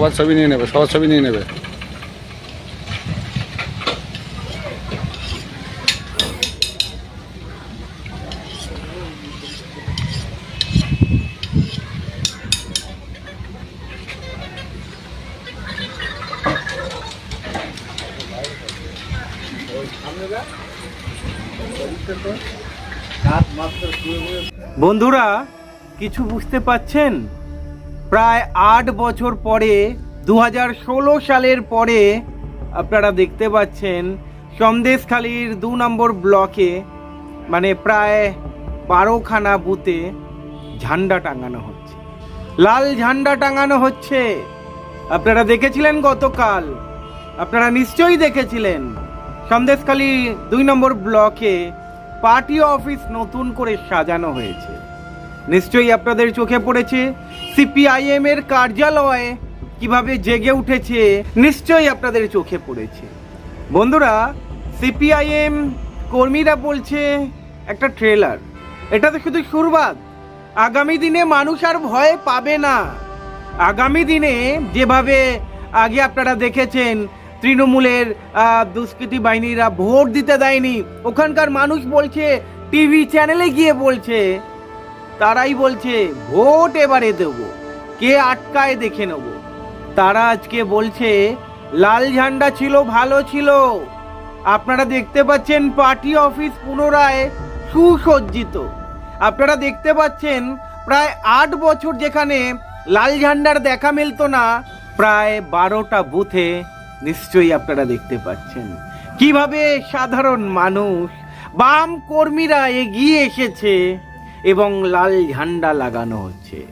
সবার ছবি নিয়ে নেবে সবার ছবি নিয়ে নেবে। বন্ধুরা কিছু বুঝতে পাচ্ছেন? প্রায় আট বছর পরে দু হাজার ষোলো সালের পরে আপনারা দেখতে পাচ্ছেন সন্দেশখালির দু নম্বর ব্লকে মানে প্রায় বারোখানা বুথে ঝান্ডা টাঙানো হচ্ছে। লাল ঝান্ডা টাঙানো হচ্ছে। আপনারা দেখেছিলেন গতকাল? আপনারা নিশ্চয়ই দেখেছিলেন। সন্দেশখালী দুই নম্বর ব্লকে পার্টি অফিস নতুন করে সাজানো হয়েছে। নিশ্চয়ই আপনাদের চোখে পড়েছে। সিপিআইএম এর কার্যালয় কীভাবে জেগে উঠেছে, নিশ্চয়ই আপনাদের চোখে পড়েছে। বন্ধুরা, সিপিআইএম কর্মীরা বলছে, একটা ট্রেলার এটা তো শুধু শুরুবাত আগামী দিনে মানুষ আর ভয় পাবে না। আগামী দিনে যেভাবে আগে আপনারা দেখেছেন, তৃণমূলের দুষ্কৃতী বাহিনীরা ভোট দিতে দেয়নি, ওখানকার মানুষ বলছে, টিভি চ্যানেলে গিয়ে বলছে তারাই বলছে, ভোট এবারে দেব। কে আটকায় দেখে নেব। তারা আজকে বলছে, লাল ঝান্ডা ছিল, ভালো ছিল। আপনারা দেখতে পাচ্ছেন, পার্টি অফিস পুনরায় সুসজ্জিত। আপনারা দেখতে পাচ্ছেন, প্রায় আট বছর যেখানে লাল ঝান্ডার দেখা মিলতো না, প্রায় বারোটা বুথে নিশ্চয়ই আপনারা দেখতে পাচ্ছেন। কীভাবে সাধারণ মানুষ, বাম কর্মীরা এগিয়ে এসেছে এবং লাল ঝান্ডা লাগানো হচ্ছে।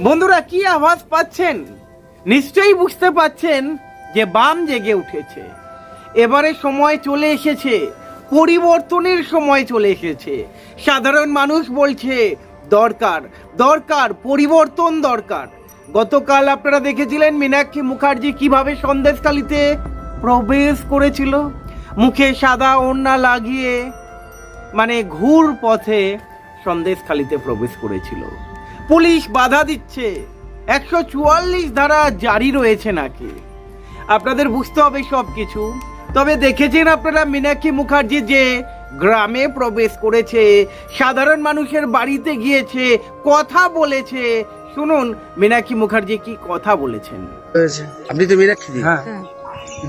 বন্ধুরা, কি আওয়াজ পাচ্ছেন? নিশ্চয়ই বুঝতে পাচ্ছেন যে বাম জেগে উঠেছে। এবারে সময় চলে এসেছে, পরিবর্তনের সময় চলে এসেছে। সাধারণ মানুষ বলছে, দরকার দরকার, পরিবর্তন দরকার। গতকাল আপনারা দেখেছিলেন মীনাক্ষী মুখার্জি কীভাবে সন্দেশকালীতে প্রবেশ করেছিল। মুখে সাদা ওড়না লাগিয়ে মানে ঘুর পথে সন্দেশখালিতে প্রবেশ করেছিল। পুলিশ বাধা দিচ্ছে। একশো চুয়াল্লিশ ধারা জারি রয়েছে নাকি? আপনাদের বুঝতে হবে সব কিছু তবে দেখেছেন আপনারা মীনাক্ষী মুখার্জি যে গ্রামে প্রবেশ করেছে সাধারণ মানুষের বাড়িতে গিয়েছে কথা বলেছে। শুনুন মীনাক্ষী মুখার্জি কি কথা বলেছেন? আপনি তো মীনাক্ষী হ্যাঁ। হ্যাঁ।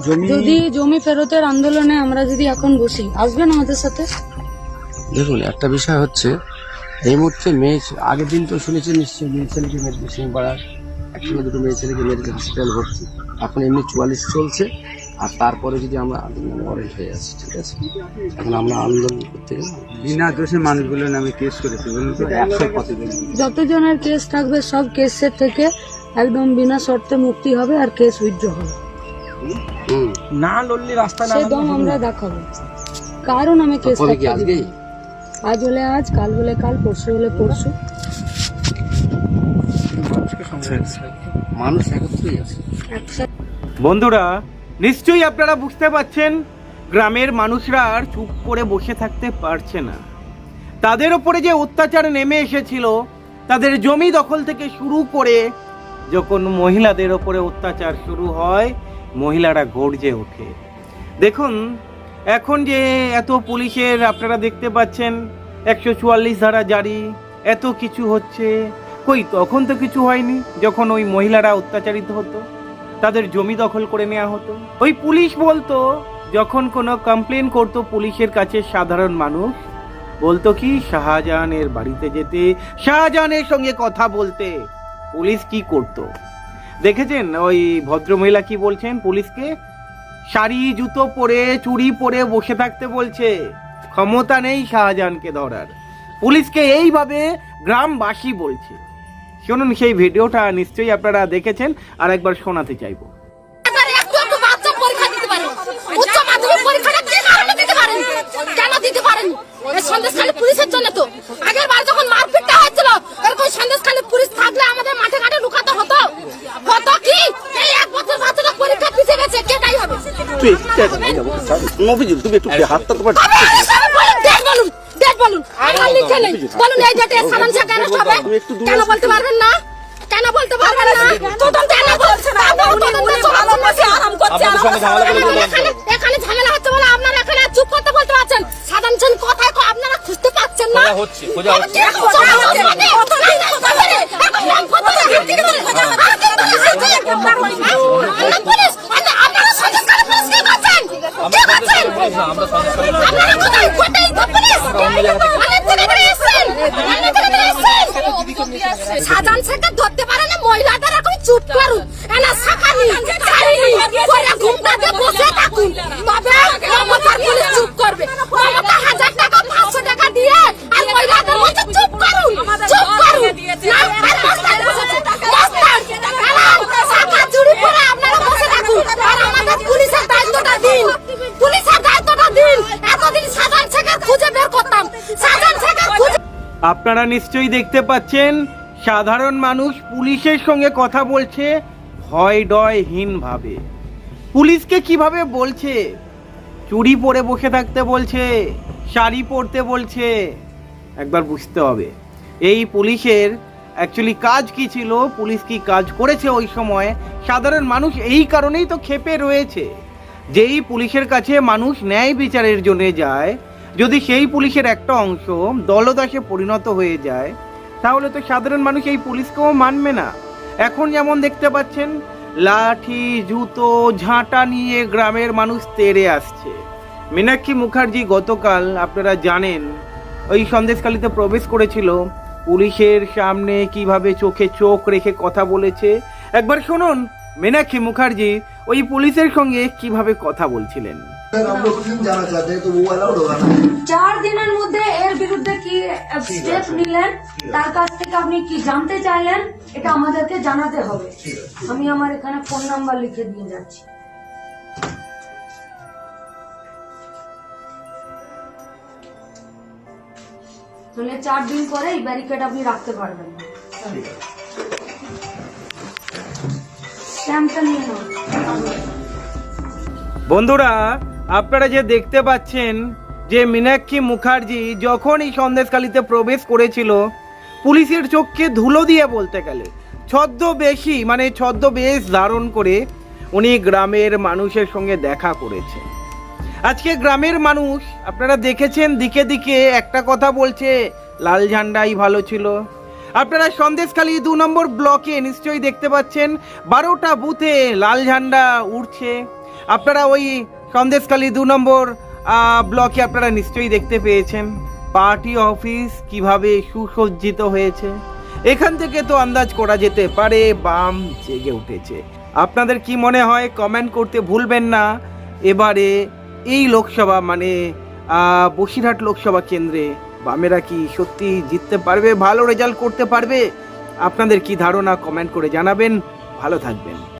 জমি যদি জমি ফেরতের আন্দোলনে আমরা যদি এখন বসি আসবেন আমাদের সাথে? দেখুন একটা বিষয় হচ্ছে এই মুহূর্তে মেয়ে আগের দিন তো শুনেছেন নিশ্চয়ই মেয়ে ছেলেকে মেরেছে সিংপাড়ার একসঙ্গে দুটো মেয়ে ছেলেকে মেরেছে হসপিটাল ভর্তি। এখন এমনি চুয়াল্লিশ চলছে আর তারপরে যদি আমরা অরেঞ্জ হয়ে যাচ্ছি ঠিক আছে? এখন আমরা আন্দোলন করতে বিনা দোষে মানুষগুলোর নামে কেস করেছে যতজনের কেস থাকবে সব কেসের থেকে একদম বিনা শর্তে মুক্তি হবে আর কেস উইথড্র হবে। হুম। না লড়লে রাস্তা দম আমরা দেখাবো। কারণ আমি কেস আজকেই? আজ হলে আজ কাল হলে কাল পরশু হলে পরশু। মানুষ বন্ধুরা নিশ্চয়ই আপনারা বুঝতে পাচ্ছেন গ্রামের মানুষরা আর চুপ করে বসে থাকতে পারছে না। তাদের ওপরে যে অত্যাচার নেমে এসেছিল তাদের জমি দখল থেকে শুরু করে যখন মহিলাদের ওপরে অত্যাচার শুরু হয় মহিলারা গর্জে ওঠে। দেখুন এখন যে এত পুলিশের আপনারা দেখতে পাচ্ছেন, একশো চুয়াল্লিশ ধারা জারি, এত কিছু হচ্ছে। কই, তখন তো কিছু হয়নি, যখন ওই মহিলারা অত্যাচারিত হতো, তাদের জমি দখল করে নেওয়া হতো। ওই পুলিশ বলতো, যখন কোনো কমপ্লেন করতো পুলিশের কাছে সাধারণ মানুষ, বলতো কি, শাহজাহানের বাড়িতে যেতে, শাহজাহানের সঙ্গে কথা বলতে। পুলিশ কি করতো? দেখেছেন ওই ভদ্রমহিলা কি বলছেন পুলিশকে? শাড়ি, জুতো পরে, চুড়ি পরে বসে থাকতে বলছে। ক্ষমতা নেই শাহজাহানকে ধরার। পুলিশকে এইভাবে গ্রামবাসী বলছে। শুনুন সেই ভিডিওটা, নিশ্চয়ই আপনারা দেখেছেন। আর একবার শোনাতে চাইব এবার একটু একটু বাচ্চা পরীক্ষা দিতে পারে উচ্চ মাধ্যমিক পরীক্ষাটা কি কারণে দিতে পারেন কেন দিতে পারেন এই সন্দেশখালী পুলিশের জন্য তো আগের বার যখন মারপিটটা হয়েছিল এরকম সন্দেশখালী পুলিশ থাকলে আমাদের মাঠে ঘাটে লুকাতে হতো হতো কি এই এক বছর বাচ্চাটা পরীক্ষা পিছিয়ে গেছে কে তাই হবে হবে, বলুন, ডেট বলুন ডেট বলুন আমার লিখে নেই। বলুন এই ডেটে সালাম শেখ arrest হবে কেন বলতে পারবেন না? কেন বলতে পারবেন না? তদন্ত কেন বলছে না উনি উনি ভালো বসে আরাম করছে এখানে এখানে ঝামেলা হচ্ছে বলে আপনারা এখানে চুপ করতে বলতে পারছেন। সাধারণ জন কথায় কো আপনারা খুঁজতে পাচ্ছেন না। হচ্ছে পুলিশ আপনারা সন্দেশ করে পুলিশ কি করছেন কি করছেন আপনারা কোথায় কোথায় তো পুলিশ অনেক থেকে করে এসেছেন অনেক থেকে করে এসেছেন সাজান শেখে ধরতে পারে না? মহিলাদের এখন চুপ করুন। এনা করে ঘুমটাতে বসে থাকুন তবে মমতার পুলিশ চুপ করবে মমতা হাজার টাকা পাঁচশো টাকা দিয়ে আর মহিলাদের বলছে চুপ করুন চুপ করুন না আর মস্তান বসেছে মস্তান কারণ সাকা চুরি করে আপনারা বসে থাকুন আর আমাদের পুলিশের দায়িত্বটা দিন পুলিশের দায়িত্বটা দিন এতদিন সাজান শেখের খুঁজে বের করতাম সাজান শেখের খুঁজে আপনারা নিশ্চয়ই দেখতে পাচ্ছেন, সাধারণ মানুষ পুলিশের সঙ্গে কথা বলছে, ভয় ডয়হীন ভাবে পুলিশকে কীভাবে বলছে? চুরি পরে বসে থাকতে বলছে, শাড়ি পরতে বলছে। একবার বুঝতে হবে, এই পুলিশের অ্যাকচুয়ালি কাজ কি ছিল? পুলিশ কি কাজ করেছে ওই সময়? সাধারণ মানুষ এই কারণেই তো ক্ষেপে রয়েছে। যেই পুলিশের কাছে মানুষ ন্যায় বিচারের জন্য যায় যদি সেই পুলিশের একটা অংশ দলদাসে পরিণত হয়ে যায়, তাহলে তো সাধারণ মানুষ এই পুলিশকেও মানবে না। এখন যেমন দেখতে পাচ্ছেন, লাঠি, জুতো, ঝাঁটা নিয়ে গ্রামের মানুষ তেড়ে আসছে। মীনাক্ষী মুখার্জি গতকাল, আপনারা জানেন, ওই সন্দেশখালিতে প্রবেশ করেছিল। পুলিশের সামনে কীভাবে চোখে চোখ রেখে কথা বলেছে। একবার শুনুন, মীনাক্ষী মুখার্জি ওই পুলিশের সঙ্গে কীভাবে কথা বলছিলেন। চার দিনের মধ্যে এর বিরুদ্ধে কি স্টেপ নিলেন? তার কাছ থেকে আপনি কি জানতে চাইলেন? এটা আমাদেরকে জানাতে হবে। আমি আমার এখানে ফোন নাম্বার লিখে দিয়ে যাচ্ছি। তাহলে চার দিন পরে এই ব্যারিকেড আপনি রাখতে পারবেন না। বন্ধুরা আপনারা যে দেখতে পাচ্ছেন যে মীনাক্ষী মুখার্জি যখন এই সন্দেশখালিতে প্রবেশ করেছিল, পুলিশের চোখকে ধুলো দিয়ে বলতে গেলে, ছদ্মবেশী মানে ছদ্মবেশ ধারণ করে উনি গ্রামের মানুষের সঙ্গে দেখা করেছে আজকে গ্রামের মানুষ, আপনারা দেখেছেন দিকে দিকে একটা কথা বলছে, লাল ঝান্ডাই ভালো ছিল। আপনারা সন্দেশখালী দু নম্বর ব্লকে নিশ্চয়ই দেখতে পাচ্ছেন, বারোটা বুথে লাল ঝান্ডা উঠছে আপনারা ওই সন্দেশখালী দু নম্বর ব্লকে আপনারা নিশ্চয়ই দেখতে পেয়েছেন। পার্টি অফিস কীভাবে সুসজ্জিত হয়েছে। এখান থেকে তো আন্দাজ করা যেতে পারে, বাম জেগে উঠেছে। আপনাদের কি মনে হয় কমেন্ট করতে ভুলবেন না। এবারে এই লোকসভা মানে বসিরহাট লোকসভা কেন্দ্রে বামেরা কি সত্যি জিততে পারবে, ভালো রেজাল্ট করতে পারবে? আপনাদের কি ধারণা কমেন্ট করে জানাবেন। ভালো থাকবেন।